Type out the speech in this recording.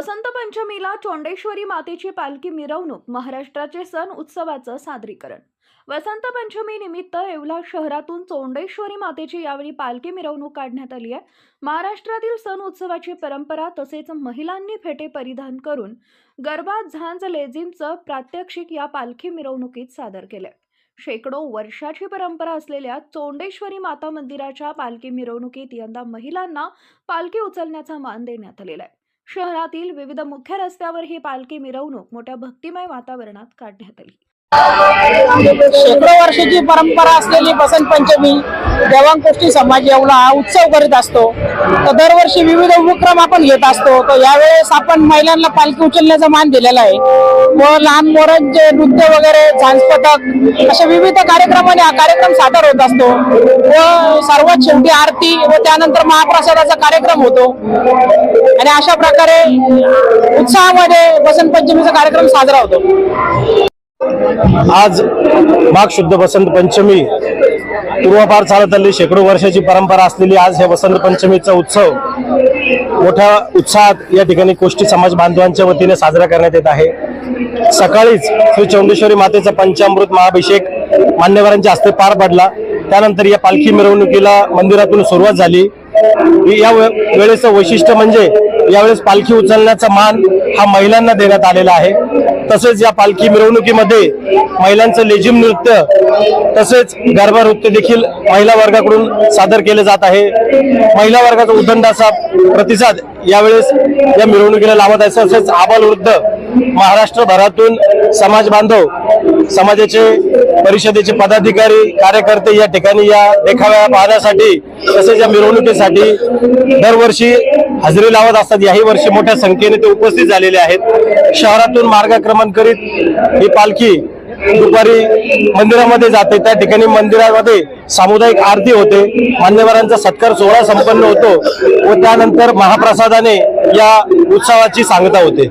पंचमीला चोंडेश्वरी मातेची पालखी मिरवणूक महाराष्ट्राचे सण उत्सवाचं सादरीकरण. वसंत पंचमी निमित्त येवला शहरातून चोंडेश्वरी मातेची यावेळी पालखी मिरवणूक काढण्यात आली आहे. महाराष्ट्रातील सण उत्सवाची परंपरा तसेच महिलांनी फेटे परिधान करून गरबा झांज लेझिमचं प्रात्यक्षिक या पालखी मिरवणुकीत सादर केलंय शेकडो वर्षाची परंपरा असलेल्या चोंडेश्वरी माता मंदिराच्या पालखी मिरवणुकीत यंदा महिलांना पालखी उचलण्याचा मान देण्यात आलेला आहे. शहरातील विविध मुख्य रस्त्यावर ही पालखी मिरवणूक मोठ्या भक्तिमय वातावरणात काढण्यात आली. शेकडो वर्षाची परंपरा असलेली बसंत पंचमी देवांगोष्ठी समाज एवढा हा उत्सव करीत असतो. तर दरवर्षी विविध उपक्रम आपण घेत असतो. तर यावेळेस आपण महिलांना पालखी उचलण्याचा मान दिलेला आहे. व लहान मोरांचे नृत्य वगैरे झांज पथक अशा विविध कार्यक्रमाने हा कार्यक्रम सादर होत असतो. व सर्वात शेवटी आरती व त्यानंतर महाप्रसादाचा कार्यक्रम होतो. आणि अशा प्रकारे उत्साहामध्ये वसंत पंचमीचा कार्यक्रम साजरा होतो. आज माघ शुद्ध वसंत पंचमी पूर्वापार चालत आली शेकडो वर्षाची परंपरा असलेली आज हे वसंत पंचमीचा उत्सव मोठ्या उत्साहात या ठिकाणी कोष्टी समाज बांधवांच्या वतीने साजरा करण्यात येत आहे. सकाळीच श्री चौंडेश्वरी मातेचा पंचामृत महाभिषेक मान्यवरांच्या हस्ते पार पडला. त्यानंतर या पालखी मिरवणुकीला मंदिरातून सुरुवात झाली. या वेळेचं वैशिष्ट्य म्हणजे यावेळेस पालखी उचलण्याचा मान हा महिलांना देण्यात आलेला आहे. तसेच या पालखी मिरवणुकीमध्ये महिलांचं लेझिम नृत्य तसेच गरबा नृत्य देखील महिला वर्गाकडून सादर केले जात आहे. महिला वर्गाचा उदंडाचा प्रतिसाद यावेळेस या मिरवणुकीला लावत आहे. तसेच आबाल वृद्ध महाराष्ट्रभरातून समाज बांधव समाजाचे परिषदेचे पदाधिकारी कार्यकर्ते या ठिकाणी या देखाव्या पाहण्यासाठी तसेच या मिरवणुकीसाठी दरवर्षी हजेरी लावत असतात. याही वर्षी मोठ्या संख्येने ते उपस्थित झालेले आहेत. शहरातून मार्गक्रमण करीत ही पालखी दुपारी मंदिरामध्ये जाते. त्या ठिकाणी मंदिरामध्ये सामुदायिक आरती होते. मान्यवरांचा सत्कार सोहळा संपन्न होतो व त्यानंतर महाप्रसादाने या उत्सवाची सांगता होते.